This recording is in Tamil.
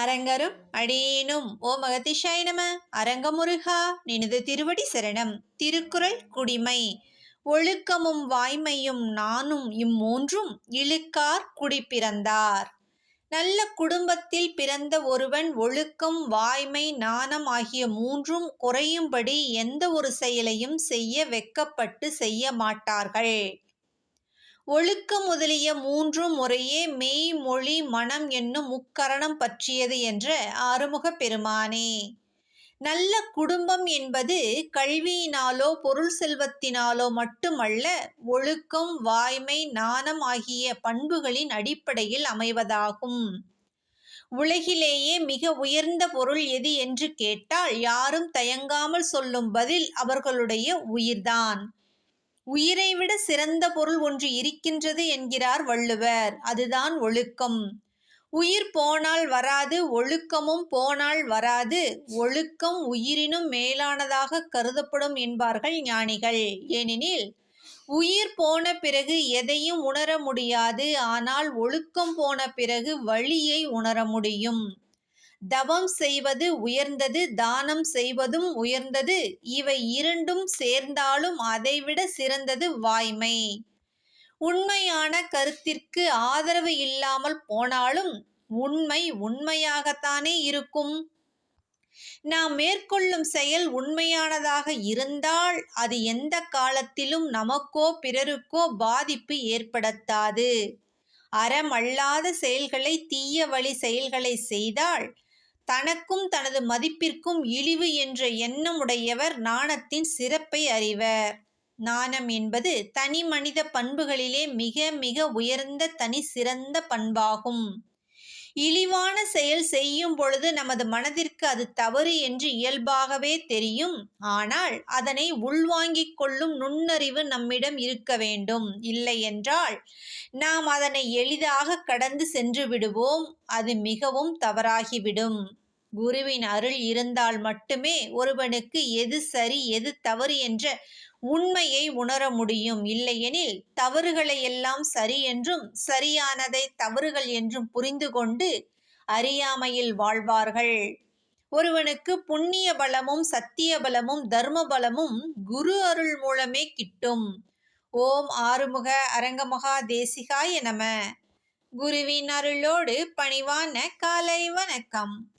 அரங்கரும் அடியேனும். ஓ மகதிஷாய நம. அரங்கமுருகா நினது திருவடி சரணம். திருக்குறள் குடிமை. ஒழுக்கமும் வாய்மையும் நானும் இம்மூன்றும் இழுக்கார் குடிப்பிறந்தார் நல்ல குடும்பத்தில் பிறந்த ஒருவன் ஒழுக்கம் வாய்மை நாணம் ஆகிய மூன்றும் குறையும்படி எந்த ஒரு செயலையும் செய்ய வெக்கப்பட்டு செய்ய மாட்டார்கள். ஒழுக்கம் முதலிய மூன்றும் முறையே மெய் மொழி மனம் என்னும் முக்கரணம் பற்றியது என்ற ஆறுமுக பெருமானே. நல்ல குடும்பம் என்பது கல்வியினாலோ பொருள் செல்வத்தினாலோ மட்டுமல்ல ஒழுக்கம் வாய்மை நாணம் ஆகிய பண்புகளின் அடிப்படையில் அமைவதாகும். உலகிலேயே மிக உயர்ந்த பொருள் எது என்று கேட்டால் யாரும் தயங்காமல் சொல்லும் பதில் அவர்களுடைய உயிர்தான். உயிரை விட சிறந்த பொருள் ஒன்று இருக்கின்றது என்கிறார் வள்ளுவர். அதுதான் ஒழுக்கம். உயிர் போனால் வராது ஒழுக்கமும் போனால் வராது. ஒழுக்கம் உயிரினும் மேலானதாக கருதப்படும் என்பார்கள் ஞானிகள். ஏனெனில் உயிர் போன பிறகு எதையும் உணர முடியாது ஆனால் ஒழுக்கம் போன பிறகு வழியை உணர முடியும். தவம் செய்வது உயர்ந்தது தானம் செய்வதும் உயர்ந்தது. இவை இரண்டும் சேர்ந்தாலும் அதைவிட சிறந்தது வாய்மை. உண்மையான கருத்திற்கு ஆதரவு இல்லாமல் போனாலும் உண்மை உண்மையாகத்தானே இருக்கும். நாம் மேற்கொள்ளும் செயல் உண்மையானதாக இருந்தால் அது எந்த காலத்திலும் நமக்கோ பிறருக்கோ பாதிப்பு ஏற்படுத்தாது. அறமல்லாத செயல்களை தீய வழி செயல்களை செய்தால் தனக்கும் தனது மதிப்பிற்கும் இழிவு என்ற எண்ணம் உடையவர் நாணத்தின் சிறப்பை அறிவர். நாணம் என்பது தனி மனித பண்புகளிலே மிக மிக உயர்ந்த தனி சிறந்த பண்பாகும். இழிவான செயல் செய்யும் பொழுது நமது மனதிற்கு அது தவறு என்று இயல்பாகவே தெரியும். ஆனால் அதனை உள்வாங்கிக் கொள்ளும் நுண்ணறிவு நம்மிடம் இருக்க வேண்டும். இல்லை என்றால் நாம் அதனை எளிதாக கடந்து சென்று விடுவோம். அது மிகவும் தவறாகிவிடும். குருவின் அருள் இருந்தால் மட்டுமே ஒருவனுக்கு எது சரி எது தவறு என்ற உண்மையை உணர முடியும். இல்லையெனில் தவறுகளை எல்லாம் சரி என்றும் சரியானதை தவறுகள் என்றும் புரிந்து கொண்டு அறியாமையில் வாழ்வார்கள். ஒருவனுக்கு புண்ணிய பலமும் சத்திய பலமும் தர்ம பலமும் குரு அருள் மூலமே கிட்டும். ஓம் ஆறுமுக அரங்கமகா தேசிகாய நம. குருவின் அருளோடு பணிவான காலை வணக்கம்.